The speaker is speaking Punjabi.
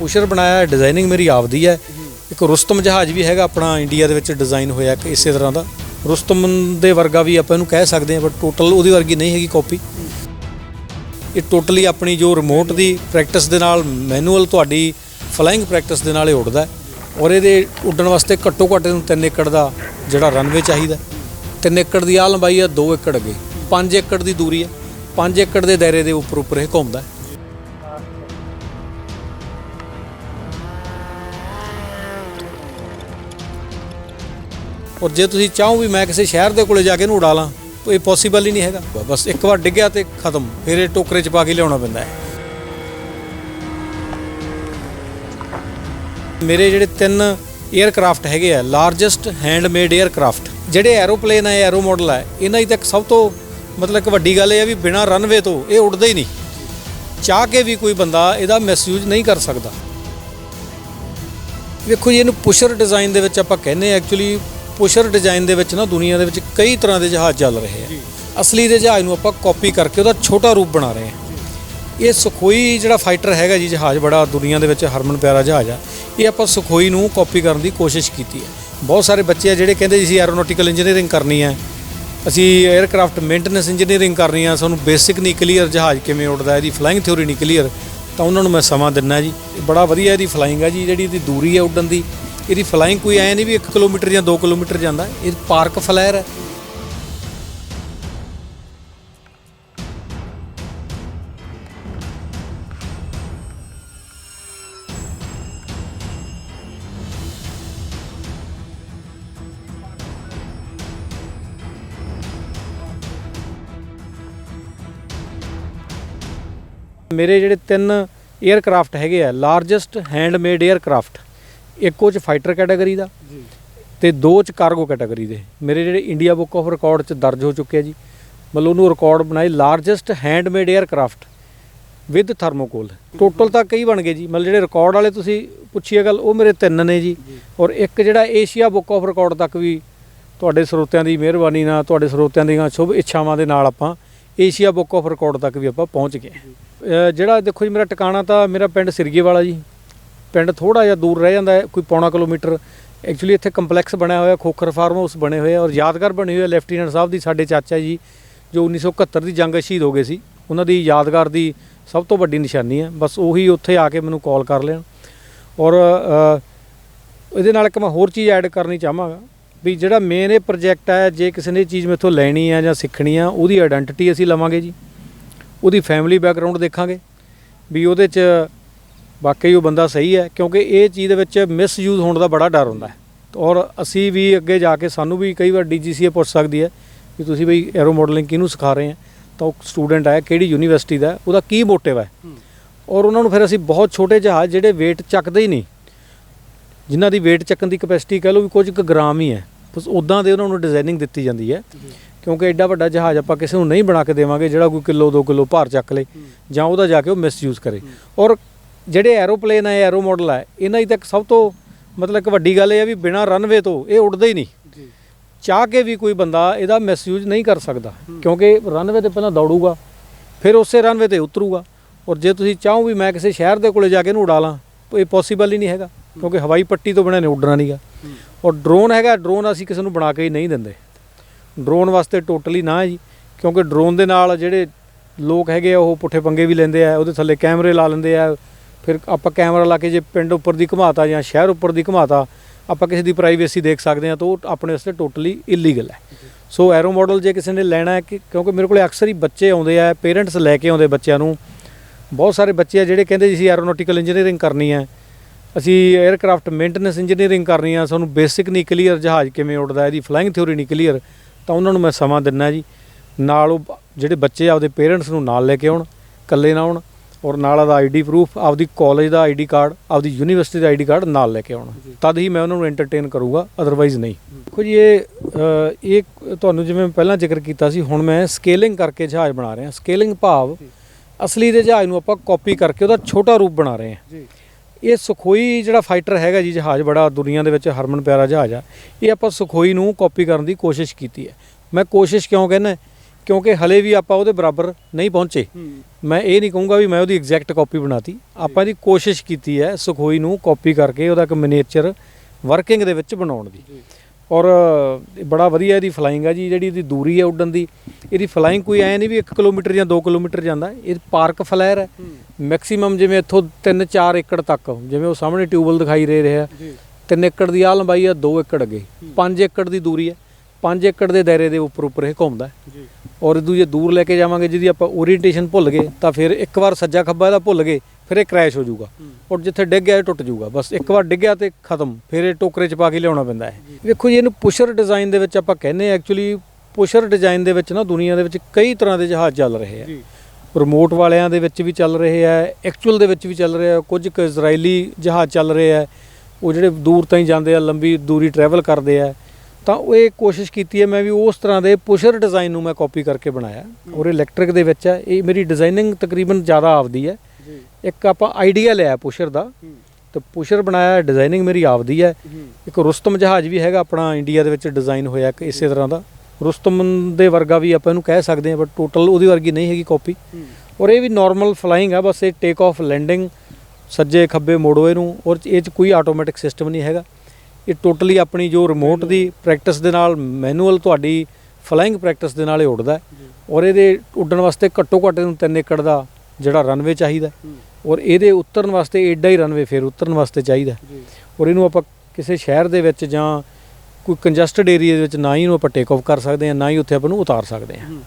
ਪੁਸ਼ਰ ਬਣਾਇਆ ਡਿਜ਼ਾਈਨਿੰਗ ਮੇਰੀ ਆਪਦੀ ਹੈ। ਇੱਕ ਰੁਸਤਮ ਜਹਾਜ਼ ਵੀ ਹੈਗਾ ਆਪਣਾ ਇੰਡੀਆ ਦੇ ਵਿੱਚ ਡਿਜ਼ਾਈਨ ਹੋਇਆ ਕਿ ਇਸੇ ਤਰ੍ਹਾਂ ਦਾ। ਰੁਸਤਮ ਦੇ ਵਰਗਾ ਵੀ ਆਪਾਂ ਇਹਨੂੰ ਕਹਿ ਸਕਦੇ ਹਾਂ ਬਟ ਟੋਟਲ ਉਹਦੀ ਵਰਗੀ ਨਹੀਂ ਹੈਗੀ ਕਾਪੀ ਇਹ ਟੋਟਲੀ ਆਪਣੀ ਜੋ ਰਿਮੋਟ ਦੀ ਪ੍ਰੈਕਟਿਸ ਦੇ ਨਾਲ ਮੈਨੂਅਲ ਤੁਹਾਡੀ ਫਲਾਈਂਗ ਪ੍ਰੈਕਟਿਸ ਦੇ ਨਾਲ ਇਹ ਉੱਡਦਾ ਔਰ ਇਹਦੇ ਉੱਡਣ ਵਾਸਤੇ ਘੱਟੋ ਘੱਟ ਇਹਨੂੰ 3 ਏਕੜ ਦਾ ਜਿਹੜਾ ਰਨਵੇ ਚਾਹੀਦਾ 3 ਏਕੜ ਦੀ ਆ ਲੰਬਾਈ ਆ 2 ਏਕੜ ਅੱਗੇ। 5 ਏਕੜ ਦੀ ਦੂਰੀ ਹੈ 5 ਏਕੜ ਦੇ ਦਾਇਰੇ ਦੇ ਉੱਪਰ ਉੱਪਰ ਇਹ ਘੁੰਮਦਾ ਔਰ ਜੇ ਤੁਸੀਂ ਚਾਹੋ ਵੀ ਮੈਂ ਕਿਸੇ ਸ਼ਹਿਰ ਦੇ ਕੋਲੇ ਜਾ ਕੇ ਇਹਨੂੰ ਉਡਾ ਲਾਂ, ਇਹ ਪੋਸੀਬਲ ਹੀ ਨਹੀਂ ਹੈਗਾ। ਬਸ ਇੱਕ ਵਾਰ ਡਿੱਗਿਆ ਤੇ ਖਤਮ, ਫਿਰ ਇਹ ਟੋਕਰੇ 'ਚ ਪਾ ਕੇ ਲਿਆਉਣਾ ਪੈਂਦਾ ਹੈ। ਮੇਰੇ ਜਿਹੜੇ ਤਿੰਨ 에ਅਰਕ੍ਰਾਫਟ ਹੈਗੇ ਆ ਲਾਰਜੈਸਟ ਹੈਂਡਮੇਡ 에ਅਰਕ੍ਰਾਫਟ ਜਿਹੜੇ ਐਰੋਪਲੇਨ ਹੈ ਐਰੋ ਮਾਡਲ ਹੈ ਇਹਨਾਂ ਦੀ ਤਾਂ ਸਭ ਤੋਂ ਮਤਲਬ ਇੱਕ ਵੱਡੀ ਗੱਲ ਇਹ ਹੈ ਵੀ ਬਿਨਾ ਰਨਵੇ ਤੋਂ ਇਹ ਉੱਡਦੇ ਹੀ ਨਹੀਂ। ਚਾਹ ਕੇ ਵੀ ਕੋਈ ਬੰਦਾ ਇਹਦਾ ਮਿਸਯੂਜ਼ ਨਹੀਂ ਕਰ ਸਕਦਾ। ਵੇਖੋ ਜੀ, ਇਹਨੂੰ ਪੁਸ਼ਰ ਡਿਜ਼ਾਈਨ ਦੇ ਵਿੱਚ ਆਪਾਂ ਕਹਿੰਦੇ ਆ ਐਕਚੁਅਲੀ ਪੁਸ਼ਰ ਡਿਜ਼ਾਈਨ ਦੇ ਵਿੱਚ ਨਾ ਦੁਨੀਆ ਦੇ ਵਿੱਚ ਕਈ ਤਰ੍ਹਾਂ ਦੇ ਜਹਾਜ਼ ਚੱਲ ਰਹੇ ਆ। ਅਸਲੀ ਦੇ ਜਹਾਜ਼ ਨੂੰ ਆਪਾਂ ਕਾਪੀ ਕਰਕੇ ਉਹਦਾ ਛੋਟਾ ਰੂਪ ਬਣਾ ਰਹੇ ਆ। ਇਹ ਸੁਖੋਈ ਜਿਹੜਾ ਫਾਈਟਰ ਹੈਗਾ ਜੀ ਜਹਾਜ਼ ਬੜਾ ਦੁਨੀਆ ਦੇ ਵਿੱਚ ਹਰਮਨ ਪਿਆਰਾ ਜਹਾਜ਼ ਆ ਇਹ ਆਪਾਂ ਸੁਖੋਈ ਨੂੰ ਕਾਪੀ ਕਰਨ ਦੀ ਕੋਸ਼ਿਸ਼ ਕੀਤੀ ਹੈ ਬਹੁਤ ਸਾਰੇ ਬੱਚੇ ਆ ਜਿਹੜੇ ਕਹਿੰਦੇ ਜੀ ਅਸੀਂ ਐਰੋਨੋਟਿਕਲ ਇੰਜੀਨੀਅਰਿੰਗ ਕਰਨੀ ਹੈ ਅਸੀਂ 에ਅਰਕ੍ਰਾਫਟ ਮੇਨਟੇਨੈਂਸ ਇੰਜੀਨੀਅਰਿੰਗ ਕਰਨੀ ਆ ਸਾਨੂੰ ਬੇਸਿਕ ਨਹੀਂ ਕਲੀਅਰ ਜਹਾਜ਼ ਕਿਵੇਂ ਉੱਡਦਾ ਇਹਦੀ ਫਲਾਈਂਗ ਥਿਉਰੀ ਨਹੀਂ ਕਲੀਅਰ ਤਾਂ ਉਹਨਾਂ ਨੂੰ ਮੈਂ ਸਮਾਂ ਦਿੰਨਾ ਜੀ। ਬੜਾ ਵਧੀਆ ਇਹਦੀ ਫਲਾਈਂਗ ਹੈ ਜੀ ਜਿਹੜੀ ਇਹਦੀ ਦੂਰੀ ਹੈ ਉੱਡਣ ਦੀ। ਇਹਦੀ ਫਲਾਈਂਗ ਕੋਈ ਐ ਨਹੀਂ ਵੀ 1 ਕਿਲੋਮੀਟਰ ਜਾਂ 2 ਕਿਲੋਮੀਟਰ ਜਾਂਦਾ, ਇਹ ਪਾਰਕ ਫਲੈਰ ਹੈ। ਮੇਰੇ ਜਿਹੜੇ ਤਿੰਨ 에ਅਰਕ੍ਰਾਫਟ ਹੈਗੇ ਆ ਲਾਰਜੈਸਟ ਹੈਂਡਮੇਡ 에ਅਰਕ੍ਰਾਫਟ ਇੱਕ ਉਹ ਚ ਫਾਈਟਰ ਕੈਟਾਗਰੀ ਦਾ ਤੇ ਦੋ ਚ ਕਾਰਗੋ ਕੈਟਾਗਰੀ ਦੇ। ਮੇਰੇ ਜਿਹੜੇ ਇੰਡੀਆ ਬੁੱਕ ਆਫ ਰਿਕਾਰਡ ਚ ਦਰਜ ਹੋ ਚੁੱਕੇ ਆ ਜੀ। ਮਤਲਬ ਉਹਨੂੰ ਰਿਕਾਰਡ ਬਣਾਏ largest handmade aircraft with thermocol total ਤਾਂ ਕਈ ਬਣ ਗਏ ਜੀ। ਮਤਲਬ ਜਿਹੜੇ ਰਿਕਾਰਡ ਵਾਲੇ ਤੁਸੀਂ ਪੁੱਛੀਏ ਗੱਲ ਉਹ ਮੇਰੇ ਤਿੰਨ ਨੇ ਜੀ। ਔਰ ਇੱਕ ਜਿਹੜਾ ਏਸ਼ੀਆ ਬੁੱਕ ਆਫ ਰਿਕਾਰਡ ਤੱਕ ਵੀ ਤੁਹਾਡੇ ਸਰੋਤਿਆਂ ਦੀ ਮਿਹਰਬਾਨੀ ਨਾਲ ਤੁਹਾਡੇ ਸਰੋਤਿਆਂ ਦੀਆਂ ਸ਼ੁਭ ਇੱਛਾਵਾਂ ਦੇ ਨਾਲ ਆਪਾਂ ਏਸ਼ੀਆ ਬੁੱਕ ਆਫ ਰਿਕਾਰਡ ਤੱਕ ਵੀ ਆਪਾਂ ਪਹੁੰਚ ਗਏ ਜਿਹੜਾ ਦੇਖੋ ਜੀ ਮੇਰਾ ਟਿਕਾਣਾ ਤਾਂ ਮੇਰਾ ਪਿੰਡ ਸਿਰਗੇ ਵਾਲਾ ਜੀ। ਪਿੰਡ ਥੋੜਾ ਜਿਹਾ ਦੂਰ ਰਹਿ ਜਾਂਦਾ ਹੈ, ਕੋਈ ਪੌਣਾ ਕਿਲੋਮੀਟਰ। ਐਕਚੁਅਲੀ ਇੱਥੇ ਕੰਪਲੈਕਸ ਬਣਿਆ ਹੋਇਆ, ਖੋਖਰ ਫਾਰਮ ਹਾਊਸ ਬਣੇ ਹੋਏ ਆ ਔਰ ਯਾਦਗਾਰ ਬਣੀ ਹੋਈ ਹੈ ਲੈਫਟੀਨੈਂਟ ਸਾਹਿਬ ਦੀ, ਸਾਡੇ ਚਾਚਾ ਜੀ, ਜੋ 1971 ਦੀ ਜੰਗ ਸ਼ਹੀਦ ਹੋ ਗਏ ਸੀ। ਉਹਨਾਂ ਦੀ ਯਾਦਗਾਰ ਦੀ ਸਭ ਤੋਂ ਵੱਡੀ ਨਿਸ਼ਾਨੀ ਹੈ। ਬਸ ਉਹੀ ਉੱਥੇ ਆ ਕੇ ਮੈਨੂੰ ਕਾਲ ਕਰ ਲੈਣ ਔਰ ਇਹਦੇ ਨਾਲ ਇੱਕ ਮੈਂ ਹੋਰ ਚੀਜ਼ ਐਡ ਕਰਨੀ ਚਾਹਾਂਗਾ ਵੀ ਜਿਹੜਾ ਮੇਨ ਇਹ ਪ੍ਰੋਜੈਕਟ ਹੈ, ਜੇ ਕਿਸੇ ਨੇ ਇਹ ਚੀਜ਼ ਮੇਥੋਂ ਲੈਣੀ ਹੈ ਜਾਂ ਸਿੱਖਣੀ ਆ ਉਹਦੀ ਆਇਡੈਂਟੀਟੀ ਅਸੀਂ ਲਵਾਂਗੇ ਜੀ। ਉਹਦੀ ਫੈਮਿਲੀ ਬੈਕਗ੍ਰਾਉਂਡ ਦੇਖਾਂਗੇ। ਵੀ ਉਹਦੇ 'ਚ ਵਾਕਈ ਉਹ ਬੰਦਾ ਸਹੀ ਹੈ ਕਿਉਂਕਿ ਇਹ ਚੀਜ਼ ਦੇ ਵਿੱਚ ਮਿਸਯੂਜ਼ ਹੋਣ ਦਾ ਬੜਾ ਡਰ ਹੁੰਦਾ ਹੈ। ਔਰ ਅਸੀਂ ਵੀ ਅੱਗੇ ਜਾ ਕੇ ਸਾਨੂੰ ਵੀ ਕਈ ਵਾਰ ਡੀਜੀਸੀਏ ਪੁੱਛ ਸਕਦੀ ਹੈ ਕਿ ਤੁਸੀਂ ਬਈ ਐਰੋ ਮਾਡਲਿੰਗ ਕਿਹਨੂੰ ਸਿਖਾ ਰਹੇ ਆ ਤਾਂ ਉਹ ਸਟੂਡੈਂਟ ਹੈ ਕਿਹੜੀ ਯੂਨੀਵਰਸਿਟੀ ਦਾ ਉਹਦਾ ਕੀ ਮੋਟਿਵ ਹੈ? ਔਰ ਉਹਨਾਂ ਨੂੰ ਫਿਰ ਅਸੀਂ ਬਹੁਤ ਛੋਟੇ ਜਹਾਜ਼ ਜਿਹੜੇ weight ਚੱਕਦੇ ਹੀ ਨਹੀਂ ਜਿਨ੍ਹਾਂ ਦੀ weight ਚੱਕਣ ਦੀ ਕਪੈਸਿਟੀ ਕਹ ਲਓ ਵੀ ਕੁਝ ਕੁ ਗ੍ਰਾਮ ਹੀ ਹੈ ਬਸ ਉਦਾਂ ਦੇ ਉਹਨਾਂ ਨੂੰ ਡਿਜ਼ਾਈਨਿੰਗ ਦਿੱਤੀ ਜਾਂਦੀ ਹੈ। ਕਿਉਂਕਿ ਐਡਾ ਵੱਡਾ ਜਹਾਜ਼ ਆਪਾਂ ਕਿਸੇ ਨੂੰ ਨਹੀਂ ਬਣਾ ਕੇ ਦੇਵਾਂਗੇ ਜਿਹੜਾ ਕੋਈ ਕਿਲੋ 2 ਕਿਲੋ ਭਾਰ ਚੱਕ ਲੇ ਜਾਂ ਉਹਦਾ ਜਾ ਕੇ ਉਹ ਮਿਸਯੂਜ਼ ਕਰੇ। ਔਰ ਜਿਹੜੇ ਐਰੋਪਲੇਨ ਹੈ ਐਰੋ ਮਾਡਲ ਹੈ ਇਹਨਾਂ ਦੀ ਤਾਂ ਇੱਕ ਸਭ ਤੋਂ ਮਤਲਬ ਇੱਕ ਵੱਡੀ ਗੱਲ ਇਹ ਹੈ ਵੀ ਬਿਨਾ ਰਨਵੇ ਤੋਂ ਇਹ ਉੱਡਦੇ ਹੀ ਨਹੀਂ। ਚਾਹ ਕੇ ਵੀ ਕੋਈ ਬੰਦਾ ਇਹਦਾ ਮਿਸਯੂਜ਼ ਨਹੀਂ ਕਰ ਸਕਦਾ ਕਿਉਂਕਿ ਰਨਵੇ ਤੇ ਪਹਿਲਾਂ ਦੌੜੂਗਾ ਫਿਰ ਉਸੇ ਰਨਵੇ ਤੇ ਉਤਰੂਗਾ ਔਰ ਜੇ ਤੁਸੀਂ ਚਾਹੋ ਵੀ ਮੈਂ ਕਿਸੇ ਸ਼ਹਿਰ ਦੇ ਕੋਲੇ ਜਾ ਕੇ ਇਹਨੂੰ ਉਡਾ ਲਾਂ ਇਹ ਪੋਸੀਬਲ ਹੀ ਨਹੀਂ ਹੈਗਾ ਕਿਉਂਕਿ ਹਵਾਈ ਪੱਟੀ ਤੋਂ ਬਿਨਾਂ ਨੇ ਉੱਡਣਾ ਨਹੀਂਗਾ ਔਰ ਡਰੋਨ ਹੈਗਾ ਡਰੋਨ ਅਸੀਂ ਕਿਸੇ ਨੂੰ ਬਣਾ ਕੇ ਹੀ ਨਹੀਂ ਦਿੰਦੇ। ਡਰੋਨ ਵਾਸਤੇ ਟੋਟਲੀ ਨਾ ਹੈ ਜੀ ਕਿਉਂਕਿ ਡਰੋਨ ਦੇ ਨਾਲ ਜਿਹੜੇ ਲੋਕ ਹੈਗੇ ਆ ਉਹ ਪੁੱਠੇ ਪੰਗੇ ਵੀ ਲੈਂਦੇ ਆ ਉਹਦੇ ਥੱਲੇ ਕੈਮਰੇ ਲਾ ਲੈਂਦੇ ਆ ਫਿਰ ਆਪਾਂ ਕੈਮਰਾ ਲਾ ਕੇ ਜੇ ਪਿੰਡ ਉੱਪਰ ਦੀ ਘੁਮਾਤਾ ਜਾਂ ਸ਼ਹਿਰ ਉੱਪਰ ਦੀ ਘੁਮਾਤਾ, ਆਪਾਂ ਕਿਸੇ ਦੀ ਪ੍ਰਾਈਵੇਸੀ ਦੇਖ ਸਕਦੇ ਆ ਤਾਂ ਉਹ ਆਪਣੇ ਵਾਸਤੇ ਟੋਟਲੀ ਇਲੀਗਲ ਹੈ। ਸੋ ਐਰੋ ਮਾਡਲ ਜੇ ਕਿਸੇ ਨੇ ਲੈਣਾ ਹੈ ਕਿ ਕਿਉਂਕਿ ਮੇਰੇ ਕੋਲੇ ਅਕਸਰ ਹੀ ਬੱਚੇ ਆਉਂਦੇ ਆ ਪੇਰੈਂਟਸ ਲੈ ਕੇ ਆਉਂਦੇ ਬੱਚਿਆਂ ਨੂੰ। ਬਹੁਤ ਸਾਰੇ ਬੱਚੇ ਆ ਜਿਹੜੇ ਕਹਿੰਦੇ ਜੀ, ਅਸੀਂ ਐਰੋਨੋਟਿਕਲ ਇੰਜੀਨੀਅਰਿੰਗ ਕਰਨੀ ਹੈ। ਅਸੀਂ 에ਅਰਕ੍ਰਾਫਟ ਮੇਨਟੇਨੈਂਸ ਇੰਜੀਨੀਅਰਿੰਗ ਕਰਨੀ ਆ, ਸਾਨੂੰ ਬੇਸਿਕ ਨਹੀਂ ਕਲੀਅਰ ਜਹਾਜ਼ ਕਿਵੇਂ ਉੱਡਦਾ, ਇਹਦੀ ਫਲਾਈਂਗ ਥਿਉਰੀ ਨਹੀਂ ਕਲੀਅਰ ਤਾਂ ਉਹਨਾਂ ਨੂੰ ਮੈਂ ਸਮਾਂ ਦਿੰਨਾ ਜੀ। ਨਾਲ ਉਹ ਜਿਹੜੇ ਬੱਚੇ ਆਪਦੇ ਪੇਰੈਂਟਸ ਨੂੰ ਨਾਲ ਲੈ ਕੇ ਆਉਣ, ਇਕੱਲੇ ਨਾ ਆਉਣ। ਔਰ ਨਾਲ ਆਦਾ ਆਈਡੀ ਪ੍ਰੂਫ ਆਪਦੀ ਕਾਲਜ ਦਾ ਆਈਡੀ ਕਾਰਡ ਆਪਦੀ ਯੂਨੀਵਰਸਿਟੀ ਦਾ ਆਈਡੀ ਕਾਰਡ ਨਾਲ ਲੈ ਕੇ ਆਉਣ। ਤਦ ਹੀ ਮੈਂ ਉਹਨਾਂ ਨੂੰ ਐਂਟਰਟੇਨ ਕਰੂੰਗਾ ਅਦਰਵਾਈਜ਼ ਨਹੀਂ। ਦੇਖੋ ਜੀ ਇਹ ਇਹ ਤੁਹਾਨੂੰ ਜਿਵੇਂ ਪਹਿਲਾਂ ਜ਼ਿਕਰ ਕੀਤਾ ਸੀ ਹੁਣ ਮੈਂ ਸਕੇਲਿੰਗ ਕਰਕੇ ਜਹਾਜ਼ ਬਣਾ ਰਿਹਾ। ਸਕੇਲਿੰਗ ਭਾਵ ਅਸਲੀ ਦੇ ਜਹਾਜ਼ ਨੂੰ ਆਪਾਂ ਕਾਪੀ ਕਰਕੇ ਉਹਦਾ ਛੋਟਾ ਰੂਪ ਬਣਾ ਰਹੇ ਹਾਂ। ਜੀ। ਇਹ ਸੁਖੋਈ ਜਿਹੜਾ ਫਾਈਟਰ ਹੈਗਾ ਜੀ ਜਹਾਜ਼ ਬੜਾ ਦੁਨੀਆ ਦੇ ਵਿੱਚ ਹਰਮਨ ਪਿਆਰਾ ਜਹਾਜ਼ ਆ ਇਹ ਆਪਾਂ ਸੁਖੋਈ ਨੂੰ ਕਾਪੀ ਕਰਨ ਦੀ ਕੋਸ਼ਿਸ਼ ਕੀਤੀ ਹੈ। ਮੈਂ ਕੋਸ਼ਿਸ਼ ਕਿਉਂ ਕਹਿੰਦਾ ਕਿਉਂਕਿ ਹਲੇ ਵੀ ਆਪਾਂ ਉਹਦੇ ਬਰਾਬਰ ਨਹੀਂ ਪਹੁੰਚੇ। ਮੈਂ ਇਹ ਨਹੀਂ ਕਹੂੰਗਾ ਵੀ ਮੈਂ ਉਹਦੀ ਐਗਜ਼ੈਕਟ ਕਾਪੀ ਬਣਾਤੀ। ਆਪਾਂ ਦੀ ਕੋਸ਼ਿਸ਼ ਕੀਤੀ ਹੈ ਸੁਖੋਈ ਨੂੰ ਕਾਪੀ ਕਰਕੇ ਉਹਦਾ ਇੱਕ ਮਿਨੀਏਚਰ ਵਰਕਿੰਗ ਦੇ ਵਿੱਚ ਬਣਾਉਣ ਦੀ। ਔਰ ਬੜਾ ਵਧੀਆ ਇਹਦੀ ਫਲਾਈਂਗ ਆ ਜੀ ਜਿਹੜੀ ਇਹਦੀ ਦੂਰੀ ਹੈ ਉੱਡਣ ਦੀ। ਇਹਦੀ ਫਲਾਈਂਗ ਕੋਈ ਐ ਨਹੀਂ ਵੀ 1 ਕਿਲੋਮੀਟਰ ਜਾਂ 2 ਕਿਲੋਮੀਟਰ ਜਾਂਦਾ। ਇਹ ਪਾਰਕ ਫਲਾਇਰ ਹੈ। ਮੈਕਸਿਮਮ ਜਿਵੇਂ ਇੱਥੋਂ 3-4 ਏਕੜ ਤੱਕ ਜਿਵੇਂ ਉਹ ਸਾਹਮਣੇ ਟਿਊਬਲ ਦਿਖਾਈ ਦੇ ਰਿਹਾ। ਜੀ। 3 ਏਕੜ ਦੀ ਆ ਲੰਬਾਈ ਆ 2 ਏਕੜ ਅੱਗੇ। 5 ਏਕੜ ਦੀ ਦੂਰੀ ਹੈ। 5 ਏਕੜ ਦੇ ਦਾਇਰੇ ਦੇ ਉੱਪਰ ਉੱਪਰ ਇਹ ਘੁੰਮਦਾ ਹੈ। ਜੀ। ਔਰ ਇਹਦੂ ਜੇ ਦੂਰ ਲੈ ਕੇ ਜਾਵਾਂਗੇ ਜਿਹਦੀ ਆਪਾਂ ਓਰੀਐਂਟੇਸ਼ਨ ਭੁੱਲ ਗਏ ਤਾਂ ਫਿਰ ਇੱਕ ਵਾਰ ਸੱਜਾ ਖੱਬਾ ਇਹਦਾ ਭੁੱਲ ਗਏ ਫਿਰ ਇਹ ਕ੍ਰੈਸ਼ ਹੋ ਜਾਊਗਾ। ਔਰ ਜਿੱਥੇ ਡਿੱਗ ਗਿਆ ਇਹ ਟੁੱਟ ਜਾਊਗਾ। ਬਸ ਇੱਕ ਵਾਰ ਡਿੱਗਿਆ ਤੇ ਖਤਮ ਫਿਰ ਇਹ ਟੋਕਰੇ 'ਚ ਪਾ ਕੇ ਲਿਆਉਣਾ ਪੈਂਦਾ ਹੈ। ਵੇਖੋ ਜੀ ਇਹਨੂੰ ਪੁਸ਼ਰ ਡਿਜ਼ਾਈਨ ਦੇ ਵਿੱਚ ਆਪਾਂ ਕਹਿੰਦੇ ਐਕਚੁਅਲੀ ਪੁਸ਼ਰ ਡਿਜ਼ਾਈਨ ਦੇ ਵਿੱਚ ਨਾ ਦੁਨੀਆ ਦੇ ਵਿੱਚ ਕਈ ਤਰ੍ਹਾਂ ਦੇ ਜਹਾਜ਼ ਚੱਲ ਰਹੇ ਆ। ਰਿਮੋਟ ਵਾਲਿਆਂ ਦੇ ਵਿੱਚ ਵੀ ਚੱਲ ਰਹੇ ਆ ਐਕਚੁਅਲ ਦੇ ਵਿੱਚ ਵੀ ਚੱਲ ਰਹੇ ਆ ਕੁਝ ਕੁ ਇਜ਼ਰਾਈਲੀ ਜਹਾਜ਼ ਚੱਲ ਰਹੇ ਆ। ਉਹ ਜਿਹੜੇ ਦੂਰ ਤਾਈਂ ਜਾਂਦੇ ਆ ਲੰਬੀ ਦੂਰੀ ਟਰੈਵਲ ਕਰਦੇ ਆ। ਤਾਂ ਉਹ ਇਹ ਕੋਸ਼ਿਸ਼ ਕੀਤੀ ਹੈ ਮੈਂ ਵੀ ਉਸ ਤਰ੍ਹਾਂ ਦੇ ਪੁਸ਼ਰ ਡਿਜ਼ਾਈਨ ਨੂੰ ਮੈਂ ਕਾਪੀ ਕਰਕੇ ਬਣਾਇਆ। ਔਰ ਇਲੈਕਟ੍ਰਿਕ ਦੇ ਵਿੱਚ ਹੈ। ਇਹ ਮੇਰੀ ਡਿਜ਼ਾਈਨਿੰਗ ਤਕਰੀਬਨ ਜ਼ਿਆਦਾ ਆਪਦੀ ਹੈ। ਇੱਕ ਆਪਾਂ ਆਈਡੀਆ ਲਿਆ ਪੁਸ਼ਰ ਦਾ। ਤੇ ਪੁਸ਼ਰ ਬਣਾਇਆ ਡਿਜ਼ਾਈਨਿੰਗ ਮੇਰੀ ਆਪਦੀ ਹੈ। ਇੱਕ ਰੁਸਤਮ ਜਹਾਜ਼ ਵੀ ਹੈਗਾ ਆਪਣਾ ਇੰਡੀਆ ਦੇ ਵਿੱਚ ਡਿਜ਼ਾਈਨ ਹੋਇਆ ਇੱਕ ਇਸੇ ਤਰ੍ਹਾਂ ਦਾ। ਰੁਸਤਮ ਦੇ ਵਰਗਾ ਵੀ ਆਪਾਂ ਇਹਨੂੰ ਕਹਿ ਸਕਦੇ ਹਾਂ ਬਟ ਟੋਟਲ ਉਹਦੀ ਵਰਗੀ ਨਹੀਂ ਹੈਗੀ ਕਾਪੀ। ਔਰ ਇਹ ਵੀ ਨਾਰਮਲ ਫਲਾਈਂਗ ਆ ਬਸ ਇਹ ਟੇਕ ਆਫ ਲੈਂਡਿੰਗ ਸੱਜੇ ਖੱਬੇ ਮੋੜੋ ਇਹਨੂੰ ਔਰ ਇਹ ਚ ਕੋਈ ਆਟੋਮੈਟਿਕ ਸਿਸਟਮ ਨਹੀਂ ਹੈਗਾ। ਇਹ ਟੋਟਲੀ ਆਪਣੀ ਜੋ ਰਿਮੋਟ ਦੀ ਪ੍ਰੈਕਟਿਸ ਦੇ ਨਾਲ ਮੈਨੂਅਲ ਤੁਹਾਡੀ ਫਲਾਈਂਗ ਪ੍ਰੈਕਟਿਸ ਦੇ ਨਾਲ ਇਹ ਉੱਡਦਾ ਔਰ ਇਹਦੇ ਉੱਡਣ ਵਾਸਤੇ ਘੱਟੋ ਘੱਟ ਇਹਨੂੰ 3 ਏਕੜ ਦਾ ਜਿਹੜਾ ਰਨਵੇ ਚਾਹੀਦਾ ਔਰ ਇਹਦੇ ਉਤਰਨ ਵਾਸਤੇ ਐਡਾ ਹੀ ਰਨਵੇ ਫਿਰ ਉਤਰਨ ਵਾਸਤੇ ਚਾਹੀਦਾ ਔਰ ਇਹਨੂੰ ਆਪਾਂ ਕਿਸੇ ਸ਼ਹਿਰ ਦੇ ਵਿੱਚ ਜਾਂ ਕੋਈ ਕੰਜਸਟਡ ਏਰੀਆ ਦੇ ਵਿੱਚ ਨਾ ਹੀ ਇਹਨੂੰ ਆਪਾਂ ਟੇਕ ਆਫ ਕਰ ਸਕਦੇ ਹਾਂ ਨਾ ਹੀ ਉੱਥੇ ਆਪਾਂ ਨੂੰ ਉਤਾਰ ਸਕਦੇ ਹੂੰ।